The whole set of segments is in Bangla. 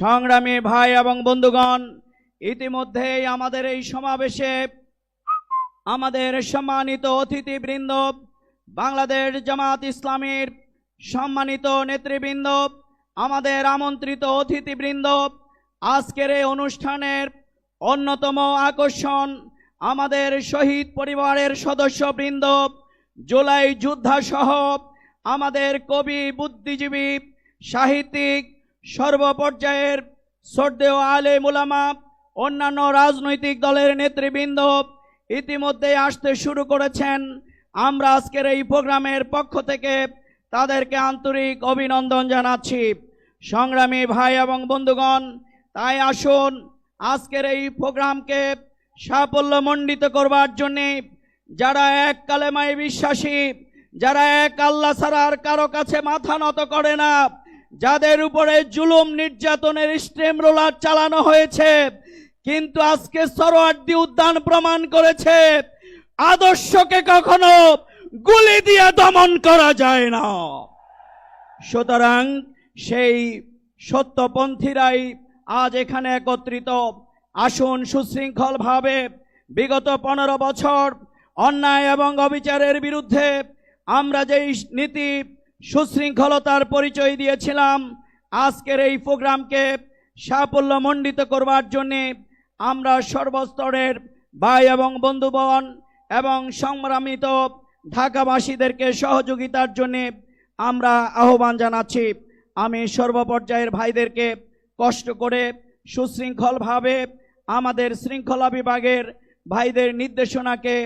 সংগ্রামী ভাই এবং বন্ধুগণ, ইতিমধ্যেই আমাদের এই সমাবেশে আমাদের সম্মানিত অতিথিবৃন্দ, বাংলাদেশ জামাত ইসলামীর সম্মানিত নেতৃবৃন্দ, আমাদের আমন্ত্রিত অতিথিবৃন্দ, আজকের এই অনুষ্ঠানের অন্যতম আকর্ষণ আমাদের শহীদ পরিবারের সদস্যবৃন্দ, জুলাই যোদ্ধা সহ আমাদের কবি, বুদ্ধিজীবী, সাহিত্যিক সর্বপর্যায়ের শ্রদ্ধেয় আলে মুলামা অন্যান্য রাজনৈতিক দলের নেতৃবৃন্দ ইতিমধ্যে আসতে শুরু করেছেন। আমরা আজকের এই প্রোগ্রামের পক্ষ থেকে তাদেরকে আন্তরিক অভিনন্দন জানাচ্ছি। সংগ্রামী ভাই এবং বন্ধুগণ, তাই আসুন আজকের এই প্রোগ্রামকে সাফল্যমণ্ডিত করবার জন্যে যারা এক কালেমায় বিশ্বাসী, যারা এক আল্লাহ ছাড়ার কারও কাছে মাথা নত করে না যাদের উপরে জুলুম নির্যাতনের স্টেম রোলার চালানো হয়েছে, কিন্তু আজকে সরোয়ার্দি উদ্যান প্রমাণ করেছে, আদর্শকে কখনো গুলি দিয়ে দমন করা যায় না। সুতরাং সেই সত্যপন্থীরাই আজ এখানে একত্রিত। আসুন সুশৃঙ্খলভাবে বিগত পনেরো বছর অন্যায় এবং অবিচারের বিরুদ্ধে আমরা যেই নীতি সুশৃঙ্খলতার পরিচয় দিয়েছিলাম। আজকের এই প্রোগ্রামকে সাফল্যমণ্ডিত করবার জন্যে আমরা সর্বস্তরের ভাই এবং বন্ধুগণ এবং সংগ্রামিত ঢাকাবাসীদেরকে সহযোগিতার জন্যে আমরা আহ্বান জানাচ্ছি। আমি সর্বপর্যায়ের ভাইদেরকে কষ্ট করে সুশৃঙ্খলভাবে আমাদের শৃঙ্খলা বিভাগের ভাইদের নির্দেশনাকে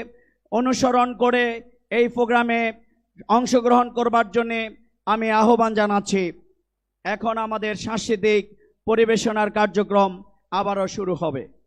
অনুসরণ করে এই প্রোগ্রামে অংশগ্রহণ করবার জন্যে আমি আহ্বান জানাচ্ছি। এখন আমাদের সাংস্কৃতিক পরিবেশনার কার্যক্রম আবারও শুরু হবে।